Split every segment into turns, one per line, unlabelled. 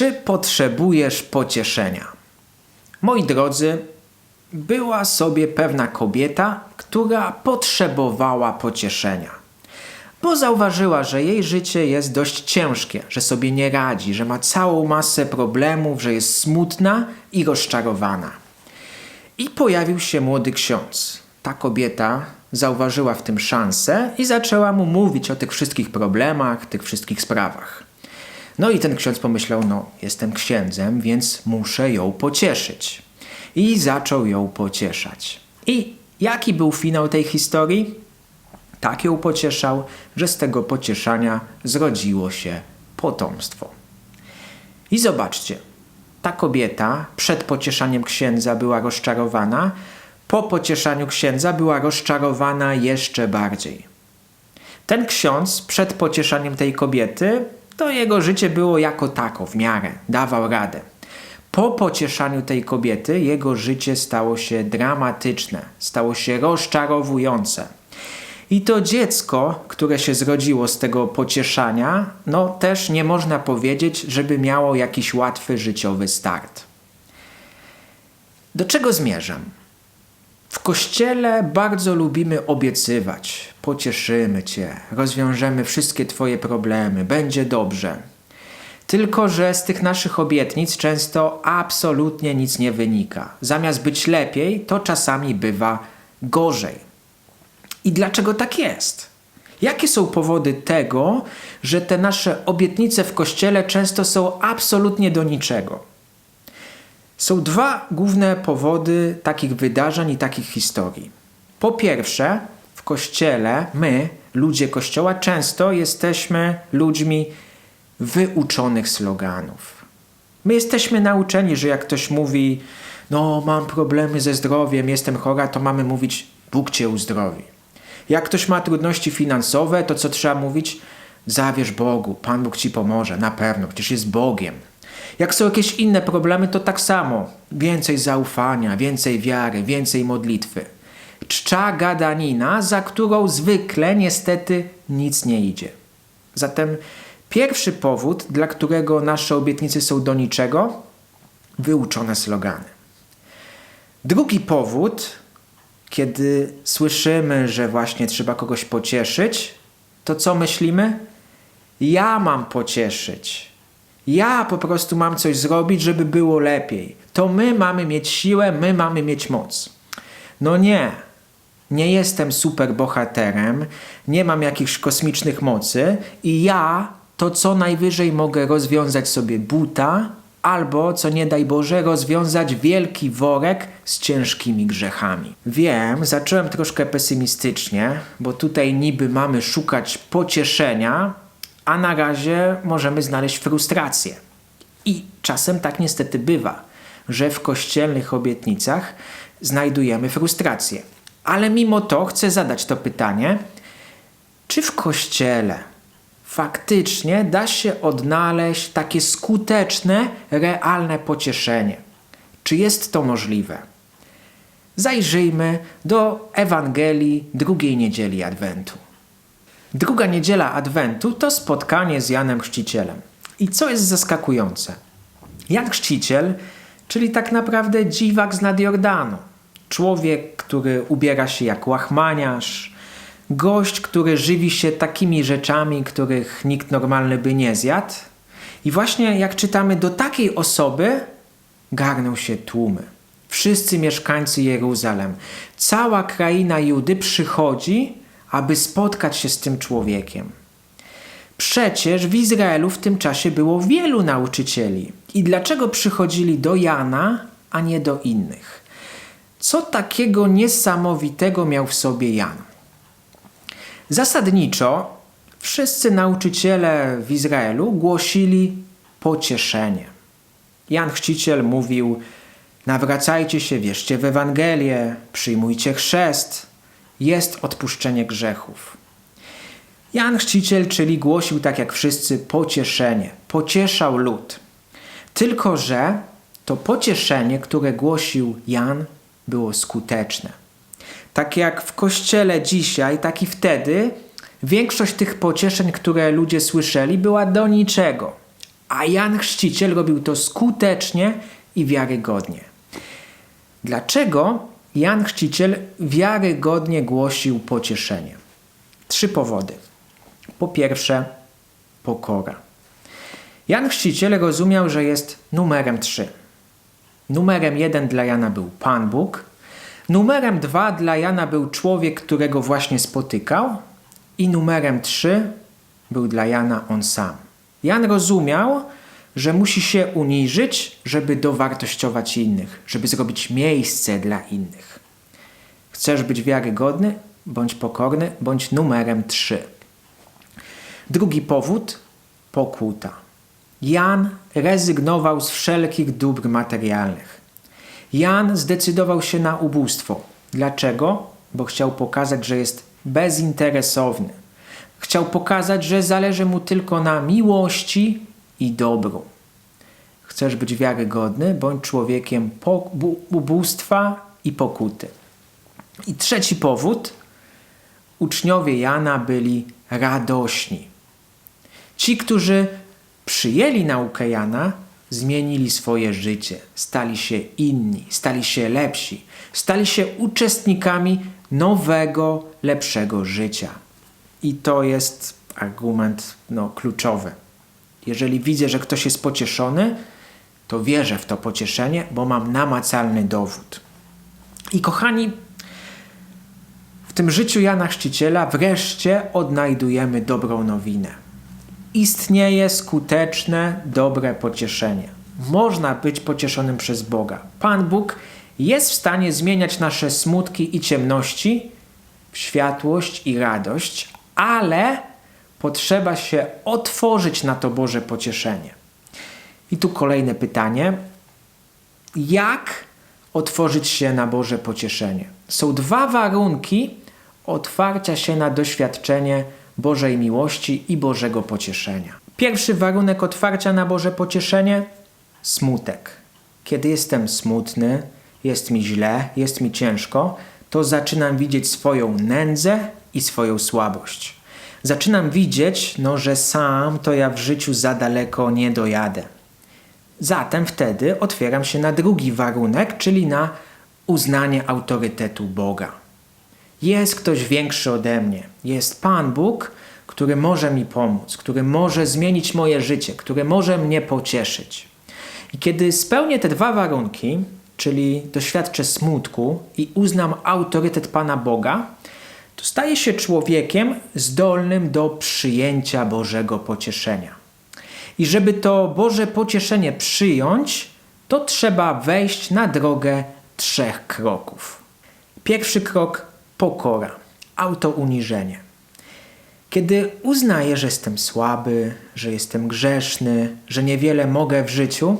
Czy potrzebujesz pocieszenia? Moi drodzy, była sobie pewna kobieta, która potrzebowała pocieszenia. Bo zauważyła, że jej życie jest dość ciężkie, że sobie nie radzi, że ma całą masę problemów, że jest smutna i rozczarowana. I pojawił się młody ksiądz. Ta kobieta zauważyła w tym szansę i zaczęła mu mówić o tych wszystkich problemach, tych wszystkich sprawach. No i ten ksiądz pomyślał, no jestem księdzem, więc muszę ją pocieszyć. I zaczął ją pocieszać. I jaki był finał tej historii? Tak ją pocieszał, że z tego pocieszania zrodziło się potomstwo. I zobaczcie, ta kobieta przed pocieszaniem księdza była rozczarowana, po pocieszaniu księdza była rozczarowana jeszcze bardziej. Ten ksiądz przed pocieszaniem tej kobiety, to jego życie było jako tako, w miarę, dawał radę. Po pocieszaniu tej kobiety jego życie stało się dramatyczne, stało się rozczarowujące. I to dziecko, które się zrodziło z tego pocieszania, no też nie można powiedzieć, żeby miało jakiś łatwy życiowy start. Do czego zmierzam? W kościele bardzo lubimy obiecywać: pocieszymy cię, rozwiążemy wszystkie twoje problemy, będzie dobrze. Tylko, że z tych naszych obietnic często absolutnie nic nie wynika. Zamiast być lepiej, to czasami bywa gorzej. I dlaczego tak jest? Jakie są powody tego, że te nasze obietnice w kościele często są absolutnie do niczego? Są dwa główne powody takich wydarzeń i takich historii. Po pierwsze, w kościele my, ludzie kościoła, często jesteśmy ludźmi wyuczonych sloganów. My jesteśmy nauczeni, że jak ktoś mówi, no mam problemy ze zdrowiem, jestem chora, to mamy mówić, Bóg cię uzdrowi. Jak ktoś ma trudności finansowe, to co trzeba mówić? Zawierz Bogu, Pan Bóg ci pomoże, na pewno, przecież jest Bogiem. Jak są jakieś inne problemy, to tak samo. Więcej zaufania, więcej wiary, więcej modlitwy. Czcza gadanina, za którą zwykle niestety nic nie idzie. Zatem pierwszy powód, dla którego nasze obietnice są do niczego, wyuczone slogany. Drugi powód, kiedy słyszymy, że właśnie trzeba kogoś pocieszyć, to co myślimy? Ja mam pocieszyć. Ja po prostu mam coś zrobić, żeby było lepiej. To my mamy mieć siłę, my mamy mieć moc. No nie. Nie jestem super bohaterem, nie mam jakichś kosmicznych mocy i ja to co najwyżej mogę rozwiązać sobie buta albo, co nie daj Boże, rozwiązać wielki worek z ciężkimi grzechami. Wiem, zacząłem troszkę pesymistycznie, bo tutaj niby mamy szukać pocieszenia, a na razie możemy znaleźć frustrację. I czasem tak niestety bywa, że w kościelnych obietnicach znajdujemy frustrację. Ale mimo to chcę zadać to pytanie, czy w kościele faktycznie da się odnaleźć takie skuteczne, realne pocieszenie? Czy jest to możliwe? Zajrzyjmy do Ewangelii drugiej niedzieli Adwentu. Druga niedziela Adwentu to spotkanie z Janem Chrzcicielem. I co jest zaskakujące? Jan Chrzciciel, czyli tak naprawdę dziwak z nad Jordanu. Człowiek, który ubiera się jak łachmaniarz, gość, który żywi się takimi rzeczami, których nikt normalny by nie zjadł. I właśnie jak czytamy, do takiej osoby garną się tłumy. Wszyscy mieszkańcy Jeruzalem, cała kraina Judy przychodzi, aby spotkać się z tym człowiekiem. Przecież w Izraelu w tym czasie było wielu nauczycieli. I dlaczego przychodzili do Jana, a nie do innych? Co takiego niesamowitego miał w sobie Jan? Zasadniczo wszyscy nauczyciele w Izraelu głosili pocieszenie. Jan Chrzciciel mówił: Nawracajcie się, wierzcie w Ewangelię, przyjmujcie chrzest, jest odpuszczenie grzechów. Jan Chrzciciel, czyli głosił tak jak wszyscy pocieszenie, pocieszał lud. Tylko, że to pocieszenie, które głosił Jan, było skuteczne. Tak jak w kościele dzisiaj, tak i wtedy większość tych pocieszeń, które ludzie słyszeli, była do niczego. a Jan Chrzciciel robił to skutecznie i wiarygodnie. Dlaczego Jan Chrzciciel wiarygodnie głosił pocieszenie? Trzy powody. Po pierwsze, pokora. Jan Chrzciciel rozumiał, że jest numerem trzy. Numerem jeden dla Jana był Pan Bóg, numerem dwa dla Jana był człowiek, którego właśnie spotykał i numerem trzy był dla Jana on sam. Jan rozumiał, że musi się uniżyć, żeby dowartościować innych, żeby zrobić miejsce dla innych. Chcesz być wiarygodny, bądź pokorny, bądź numerem trzy. Drugi powód pokuta. Jan rezygnował z wszelkich dóbr materialnych. Jan zdecydował się na ubóstwo. Dlaczego? Bo chciał pokazać, że jest bezinteresowny. Chciał pokazać, że zależy mu tylko na miłości i dobru. Chcesz być wiarygodny, bądź człowiekiem ubóstwa i pokuty. I trzeci powód. Uczniowie Jana byli radośni. Ci, którzy przyjęli naukę Jana, zmienili swoje życie, stali się inni, stali się lepsi, stali się uczestnikami nowego, lepszego życia. I to jest argument no, kluczowy. Jeżeli widzę, że ktoś jest pocieszony, to wierzę w to pocieszenie, bo mam namacalny dowód. I kochani, w tym życiu Jana Chrzciciela wreszcie odnajdujemy dobrą nowinę. Istnieje skuteczne, dobre pocieszenie. Można być pocieszonym przez Boga. Pan Bóg jest w stanie zmieniać nasze smutki i ciemności w światłość i radość, ale potrzeba się otworzyć na to Boże pocieszenie. I tu kolejne pytanie. Jak otworzyć się na Boże pocieszenie? Są dwa warunki otwarcia się na doświadczenie Bożej miłości i Bożego pocieszenia. Pierwszy warunek otwarcia na Boże pocieszenie smutek. Kiedy jestem smutny, jest mi źle, jest mi ciężko, to zaczynam widzieć swoją nędzę i swoją słabość. Zaczynam widzieć, no, że sam to ja w życiu za daleko nie dojadę. Zatem wtedy otwieram się na drugi warunek, czyli na uznanie autorytetu Boga. Jest ktoś większy ode mnie. Jest Pan Bóg, który może mi pomóc, który może zmienić moje życie, który może mnie pocieszyć. I kiedy spełnię te dwa warunki, czyli doświadczę smutku i uznam autorytet Pana Boga, to staję się człowiekiem zdolnym do przyjęcia Bożego pocieszenia. I żeby to Boże pocieszenie przyjąć, to trzeba wejść na drogę trzech kroków. Pierwszy krok pokora, autouniżenie. Kiedy uznaję, że jestem słaby, że jestem grzeszny, że niewiele mogę w życiu,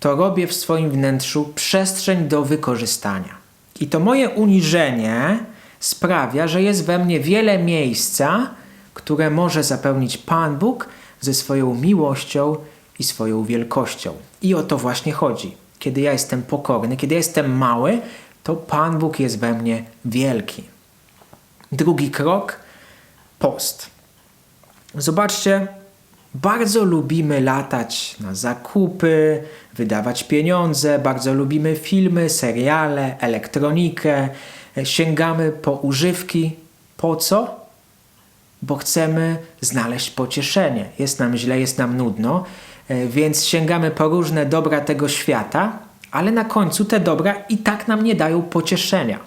to robię w swoim wnętrzu przestrzeń do wykorzystania. I to moje uniżenie sprawia, że jest we mnie wiele miejsca, które może zapełnić Pan Bóg ze swoją miłością i swoją wielkością. I o to właśnie chodzi. Kiedy ja jestem pokorny, kiedy jestem mały, to Pan Bóg jest we mnie wielki. Drugi krok post. Zobaczcie, bardzo lubimy latać na zakupy, wydawać pieniądze, bardzo lubimy filmy, seriale, elektronikę, sięgamy po używki. Po co? Bo chcemy znaleźć pocieszenie. Jest nam źle, jest nam nudno, e, więc sięgamy po różne dobra tego świata, ale na końcu te dobra i tak nam nie dają pocieszenia.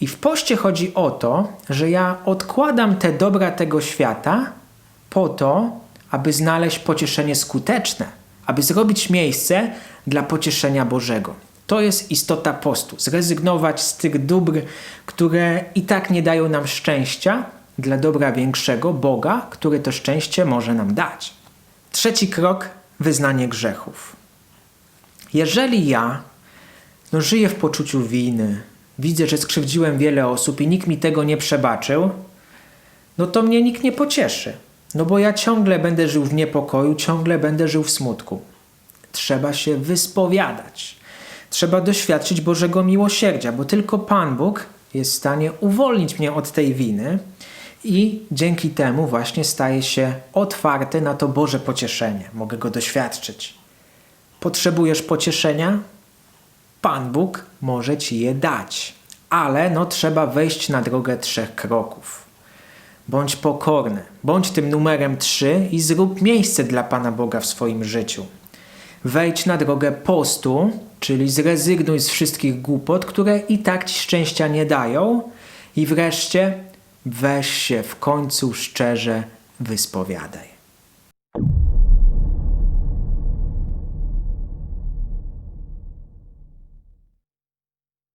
I w poście chodzi o to, że ja odkładam te dobra tego świata po to, aby znaleźć pocieszenie skuteczne, aby zrobić miejsce dla pocieszenia Bożego. To jest istota postu. Zrezygnować z tych dóbr, które i tak nie dają nam szczęścia, dla dobra większego Boga, który to szczęście może nam dać. Trzeci krok wyznanie grzechów. Jeżeli ja no, żyję w poczuciu winy, widzę, że skrzywdziłem wiele osób i nikt mi tego nie przebaczył, no to mnie nikt nie pocieszy. No bo ja ciągle będę żył w niepokoju, ciągle będę żył w smutku. Trzeba się wyspowiadać. Trzeba doświadczyć Bożego miłosierdzia, bo tylko Pan Bóg jest w stanie uwolnić mnie od tej winy i dzięki temu właśnie staję się otwarty na to Boże pocieszenie. Mogę go doświadczyć. Potrzebujesz pocieszenia? Pan Bóg może ci je dać, ale no trzeba wejść na drogę trzech kroków. Bądź pokorny, bądź tym numerem trzy i zrób miejsce dla Pana Boga w swoim życiu. Wejdź na drogę postu, czyli zrezygnuj z wszystkich głupot, które i tak ci szczęścia nie dają. I wreszcie weź się w końcu szczerze wyspowiadaj.